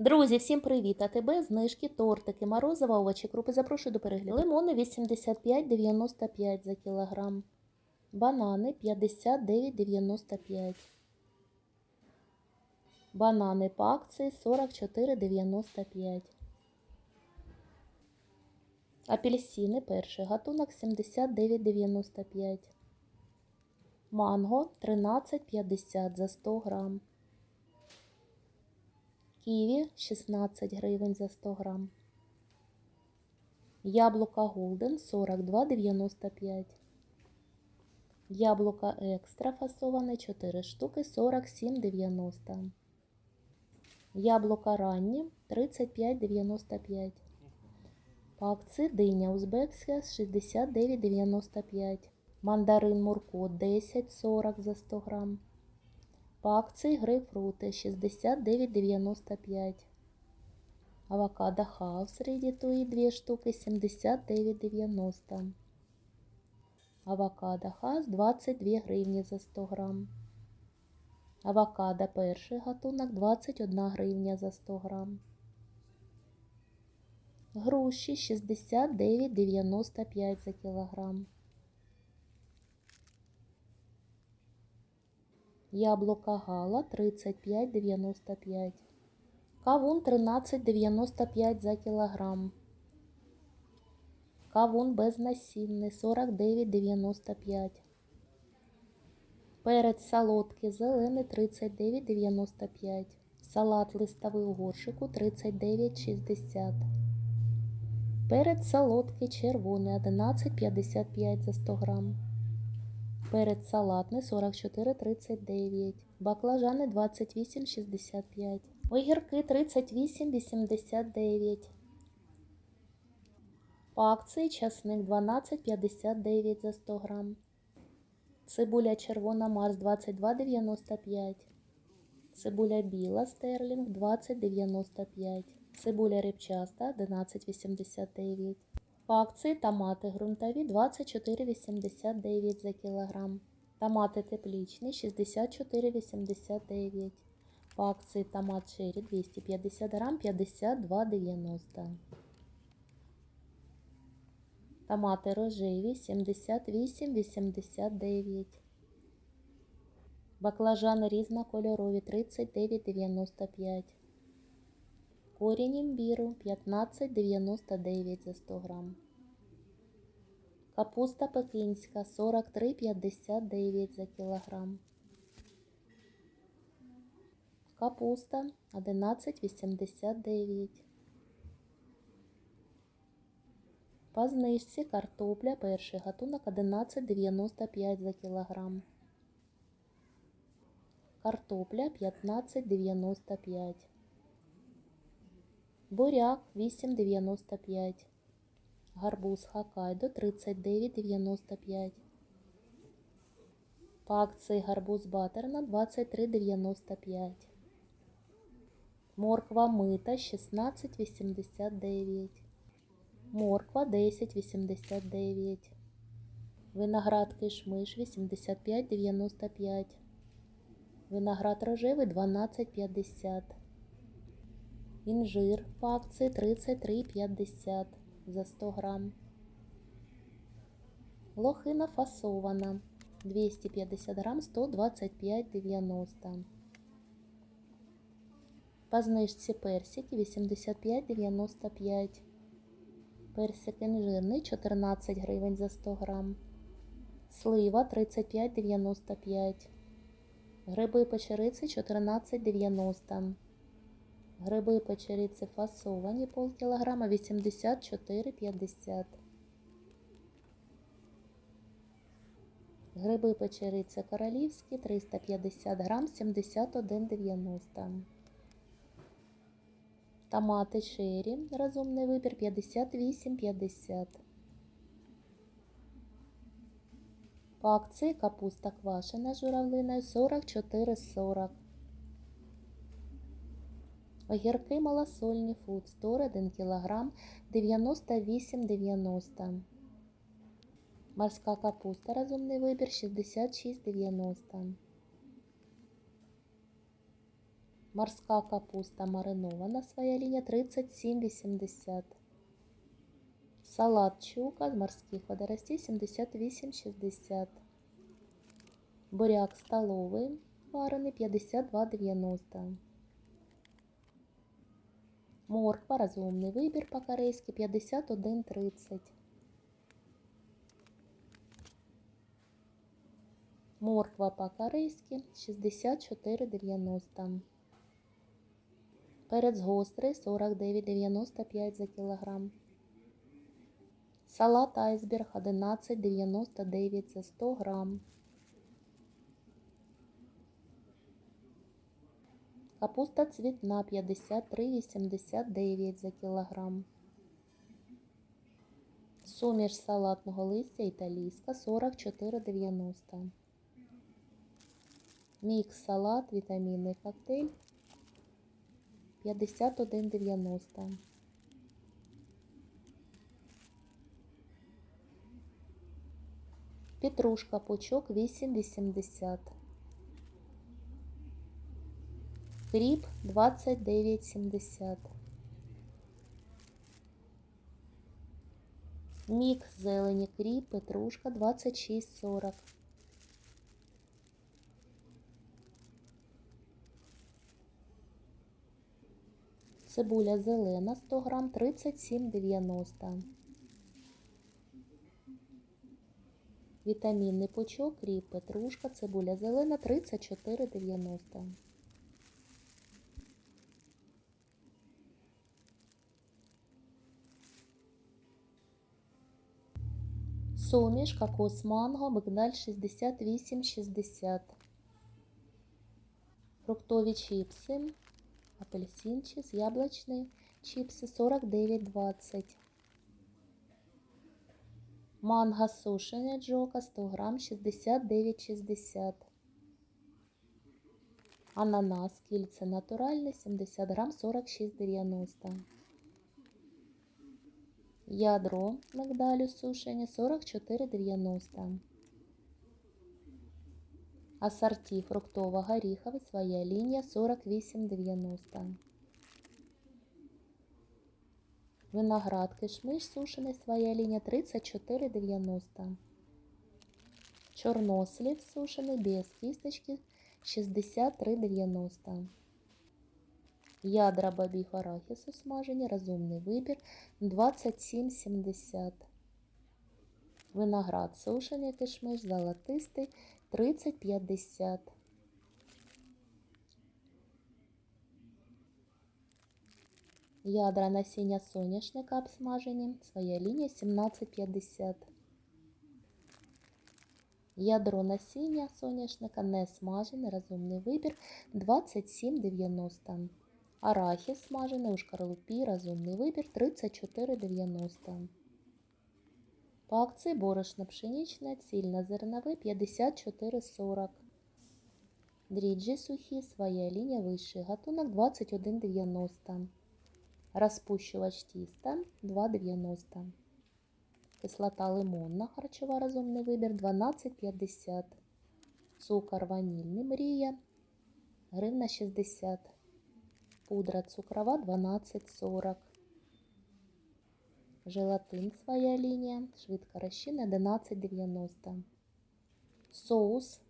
Друзі, всім привіт! АТБ, знижки, тортики, морозива, овочі, крупи. Запрошую до перегляду. Лимони 85,95 за кілограм. Банани 59,95. Банани по акції 44,95. Апельсини перший гатунок 79,95. Манго 13,50 за 100 грам. Ківі 16 гривень за 100 грам. Яблука Голден 42,95. Яблука екстра фасоване 4 штуки 47,90. Яблука ранні 35,95. По акції диня узбекська 69,95. Мандарин Мурко 10,40 за 100 грам. По акції грейпфрути 69,95. Авокадо хаус редітуї 2 штуки 79,90. Авокадо хаус 22 гривні за 100 грам. Авокадо перший гатунок 21 гривня за 100 грам. Груші 69,95 за кілограм. Яблука Гала 35,95. Кавун 13,95 за кілограм. Кавун безнасінний 49,95. Перець солодкий зелений 39,95. Салат листовий у горшику 39,60. Перець солодкий червоний 11,55 за 100 грам. Перець салатний 44,39. Баклажани 28,65. Огірки 38,89. По акції часник 12,59 за 100 грам. Цибуля червона Марс 22,95. Цибуля біла стерлінг 20,95. Цибуля рибчаста 11,89. По акції томати ґрунтові 24,89 за кілограм. Томати теплічні 64,89. По акції томат черрі 250 грам 52,90. Томати рожеві 78,89. Баклажани різнокольорові 39,95. Корінь імбіру 15,99 за 100 грам. Капуста пекінська 43,59 за кілограм. Капуста 11,89. По знижці картопля перший гатунок 11,95 за кілограм. Картопля 15,95. Буряк 8,95. Гарбуз Хоккайдо 39,95. По акції гарбуз батерна 23,95. Морква мита 16,89. Морква 10,89. Виноград кишмиш 85,95. Виноград рожевий 12,50. Інжир по акції 33,50 за 100 грам. Лохина фасована 250 грам 125,90. По знижці персики 85,95. Персик інжирний 14 гривень за 100 грам. Слива 35,95. Гриби печериці 14,90. Гриби печериці фасовані полкілограма 84,50. Гриби печериці королівські 350 грам 71,90. Томати чері, розумний вибір 58,50. По акції капуста квашена журавлиною 44,40. Огірки малосольні фуд 101 кг 98,90. Морська капуста розумний вибір 66,90. Морська капуста маринована, своя лінія 37,80. Салат чука з морських водоростей 78,60. Буряк столовий варений 52,90. Морква розумний вибір по-корейськи 51,30. Морква по-корейськи 64,90. Перець гострий 49,95 за кілограм. Салат айсберг 11,99 за 100 грам. Капуста цвітна 53,89 за кілограм. Суміш салатного листя італійська 44,90. Мікс салат, вітамінний коктейль 51,90. Петрушка пучок 8,80. Кріп 29,70. Мікс зелені кріп, петрушка 26,40. Цибуля зелена 100 грам 37,90. Вітамінний пучок, кріп, петрушка, цибуля зелена 34,90. Суміш, кокос манго, мигдаль 68,60. Фруктові чіпси, апельсин чіз, яблучні чіпси 49,20. Манго сушене джока 100 грам 69,60. Ананас кільце натуральне 70 грам 46,90. Ядро мигдалю сушені 44,90. Асорті фруктово-горіхове, своя лінія 48,90. Виноград кишмиш сушений, своя лінія 34,90. Чорнослів сушений без кісточки 63,90. Ядра бобів арахісу смажені, розумний вибір 27,70. Виноград сушений кишмиш, золотистий 30,50. Ядра насіння соняшника обсмажені, своя лінія 17,50. Ядро насіння соняшника не смажене, розумний вибір 27,90. Арахіс смажений у шкарлупі, розумний вибір 34,90. По акції борошно пшеничне, цільнозернове 54,40. Дріджі сухі, своя лінія вищий гатунок 21,90. Розпущувач тіста 2,90. Кислота лимонна, харчова розумний вибір 12,50. Цукор ванільний мрія гривна 60. Пудра цукрова 12,40. Желатин своя лінія, швидко розчинна 11,90. Соус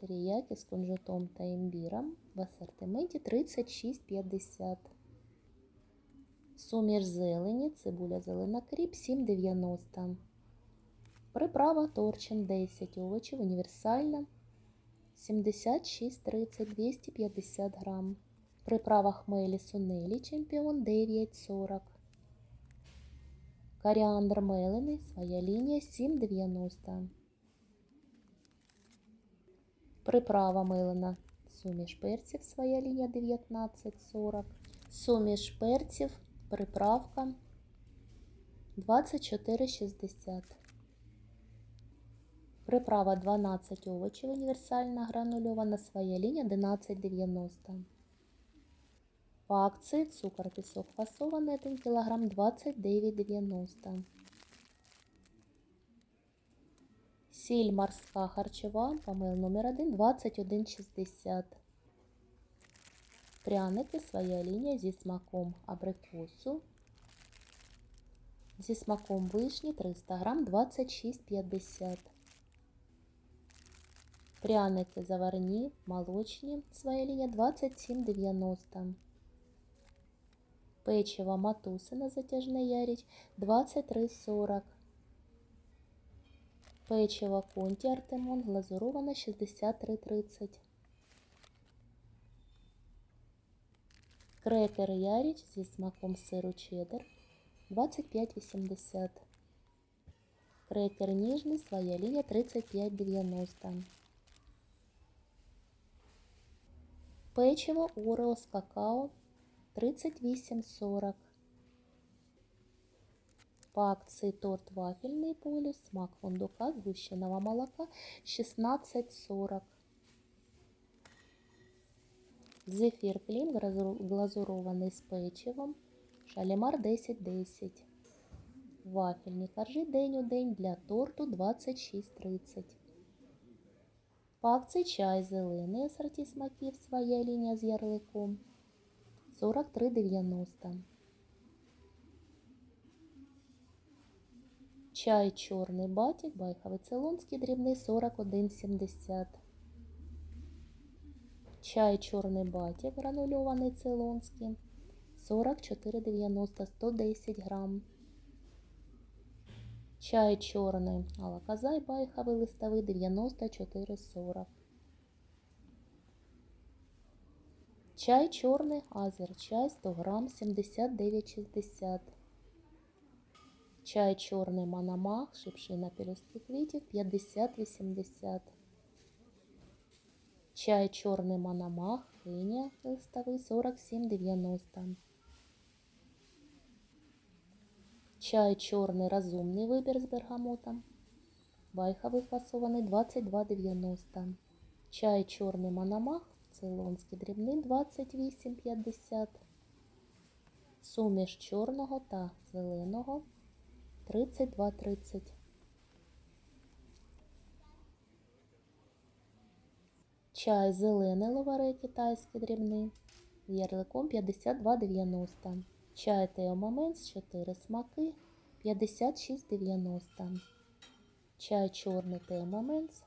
теріякі з кунжутом та імбіром в асортименті 36,50. Суміш зелені, цибуля зелена кріп 7,90. Приправа торчин 10 овочів універсальна 76,30 250 грам. Приправа хмелі сунелі чемпіон 9,40. Коріандр мелений, своя лінія 7,90. Приправа мелена, суміш перців, своя лінія 19,40. Суміш перців, приправка 24,60. Приправа 12 овочів універсальна гранульована, своя лінія 11,90. По акції цукор пісок фасований 1 кг 29,90. Сіль морська харчова, помил номер 1 21,60. Пряники своя лінія зі смаком абрикосу. Зі смаком вишні 300 грам 26,50. Пряники заварні, молочні, своя лінія 27,90. Печиво матусина затяжне яріч 23,40. Печиво конті Артемон глазуроване 63,30. Крекер яріч зі смаком сиру чеддер 25,80. Крекер ніжний, своя лінія 35,90. Печиво Орео з какао 38,40. По акции торт вафельный полюс, смак фундука, сгущенного молока 16,40. Зефір глазур- глазурований з печивом. Шалімар 10,10. Вафельні коржі день у день для торту 26,30. По акції чай зелений асорті смаків своя лінія з ярликом 43,90. Чай чорний батік, байховий цейлонський дрібний 41,70. Чай чорний батік, гранульований цейлонський 44,90, 110 грам. Чай чорний алаказай байховий листовий 94,40. Чай чорний азер-чай 100 грам 79,60. Чай чорний Манамах, шипшина пелюстки квітів 50-80. Чай чорний Манамах, Кенія листовий 47,90. Чай чорний розумний вибір з бергамотом. Байховий фасований 22,90. Чай чорний Манамах, цейлонський дрібний 28,50. Суміш чорного та зеленого 32,30. Чай зелений ловаре китайський дрібний ярликом 52,90. Чай Теомоменс 4 смаки 56,90. Чай чорний Теомоменс,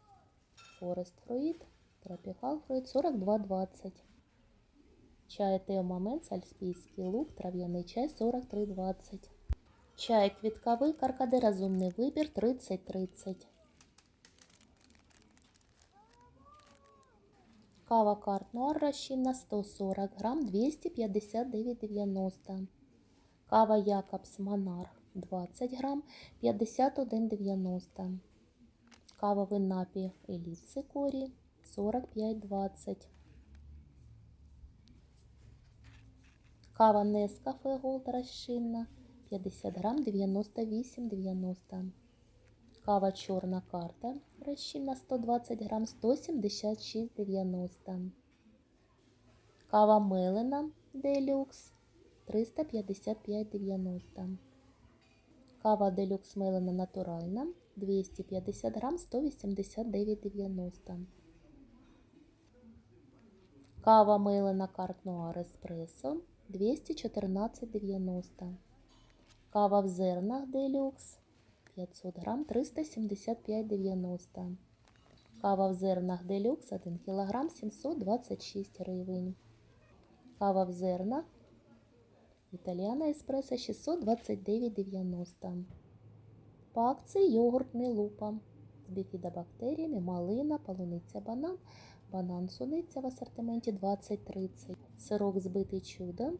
Форест Фруїт, Тропікал Фруїт 42,20. Чай Теомоменс, Альпійський лук, трав'яний чай 43,20. Чай квітковий, каркаде розумний вибір 30,30. Кава карт Нуар розчинна 140 грам 259,90. Кава Якобс Монарх 20 грам 51,90. Кавовий напій Еліт Цикорій 45,20. Кава Нескафе Голд розчинна 50 грам 98,90. Кава чорна карта розчинна 120 грам 176,90. Кава мелена делюкс 355,90. Кава делюкс мелена натуральна 250 грам 189,90. Кава мелена карт Нуар еспресо 214,90. Кава в зернах делюкс 500 грам 375,90. Кава в зернах делюкс 1 кг 726 гривень. Кава в зернах Італіана еспресо 629,90. По акції йогурт Мілупа з біфідобактеріями, малина, полуниця, банан, банан суниця в асортименті 20-30. Сирок збитий чудо,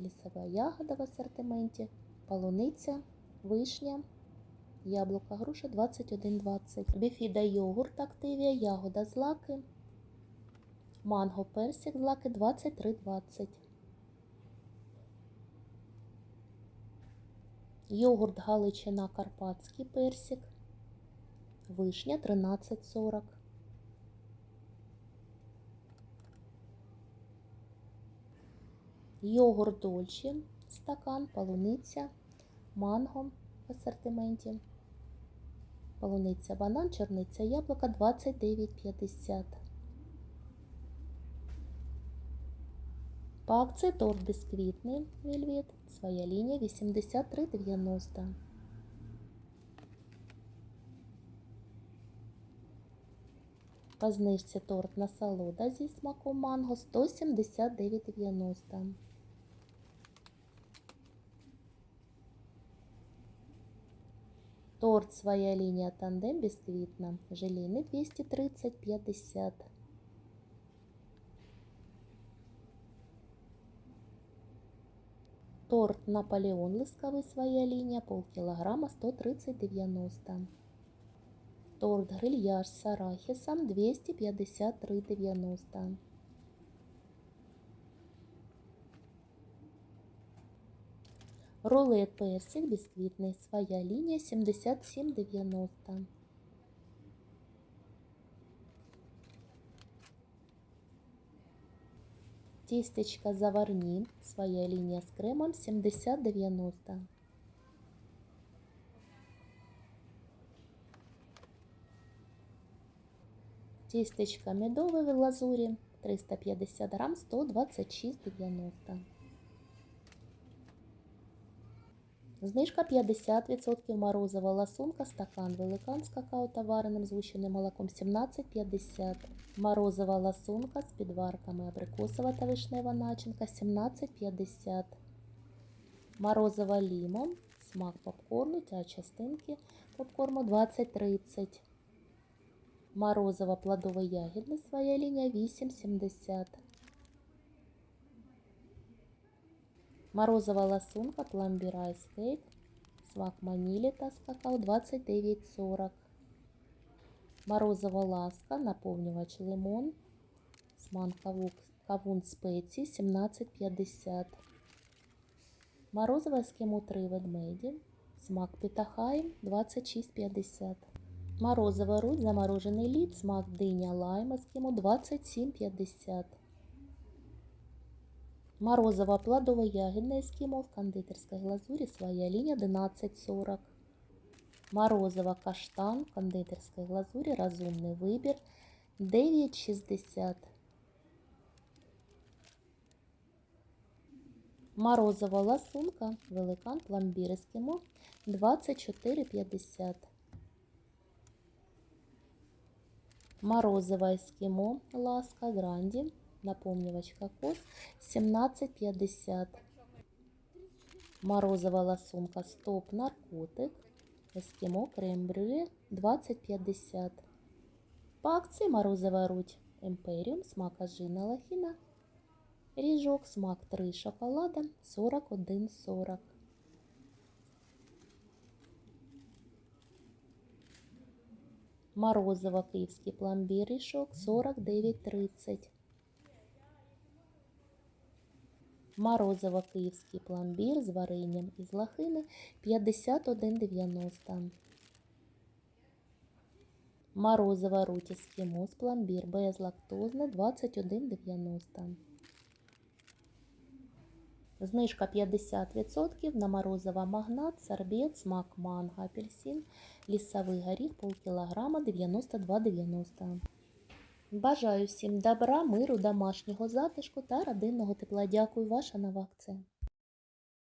лісова ягода в асортименті, полуниця, вишня, яблука, груша 21,20. Біфіда йогурт Активія, ягода злаки, манго персик злаки 23,20. Йогурт Галичина Карпатський персик. Вишня 13,40. Йогурт Дольче, стакан, полуниця, манго в асортименті. Полуниця, банан, чорниця, яблука 29,50. По акції торт бісквітний вельвет. Своя лінія 83,90. По знижці торт насолода зі смаком манго 179,90. Торт своя лінія тандем бісквітна. Желейний 230,50. Торт Наполеон лисковий своя лінія полкілограма 130,90. Торт грильяж з арахісом 253,90. Рулет персик бісквітний своя лінія 77,90. Тістечка заварні, своя лінія з кремом 70,90. Тістечка медове в глазурі 350 грам 126,90. Знижка 50% морозова ласунка, стакан великан з какао та вареним згущеним молоком 17,50. Морозова ласунка з підварками абрикосова та вишнева начинка 17,50. Морозова лімон, смак попкорну та частинки попкорну 20,30. Морозова плодово ягідне своя лінія 8,70. Морозова ласунка пломбір айс кейк. Смак ванілі та з какао 29,40. Морозова ласка, наповнювач лимон. Смак кавун спеції 17,50. Морозова ескимо 3 ведмеді. Смак питахай 26,50. Морозова руль, заморожений лід, смак диня лайм ескимо 27,50. Морозова плодово-ягідне ескімо в кондитерській глазурі своя лінія 11,40. Морозова каштан в кондитерській глазурі розумний вибір 9,60. Морозова ласунка великан пломбір ескімо 24,50. Морозова ескімо ласка гранді Наповнювач кокос 17,50. Морозова ласунка стоп наркотик. Ескімо крем-брюле 20,50. По акції морозова руть Емперіум, смак ажина лахіна. Ріжок, смак 3 шоколада 41,40. Морозова київський пломбір ріжок 49,30. Морозово київський пломбір з варенням із лохини 51,90. Морозова руть ескімос пломбір безлактозне 21,90. Знижка 50% на морозова магнат, сорбет, смак манго, апельсин, лісовий горіх полкілограма 92,90. Бажаю всім добра, миру, домашнього затишку та родинного тепла. Дякую, ваша нова акція.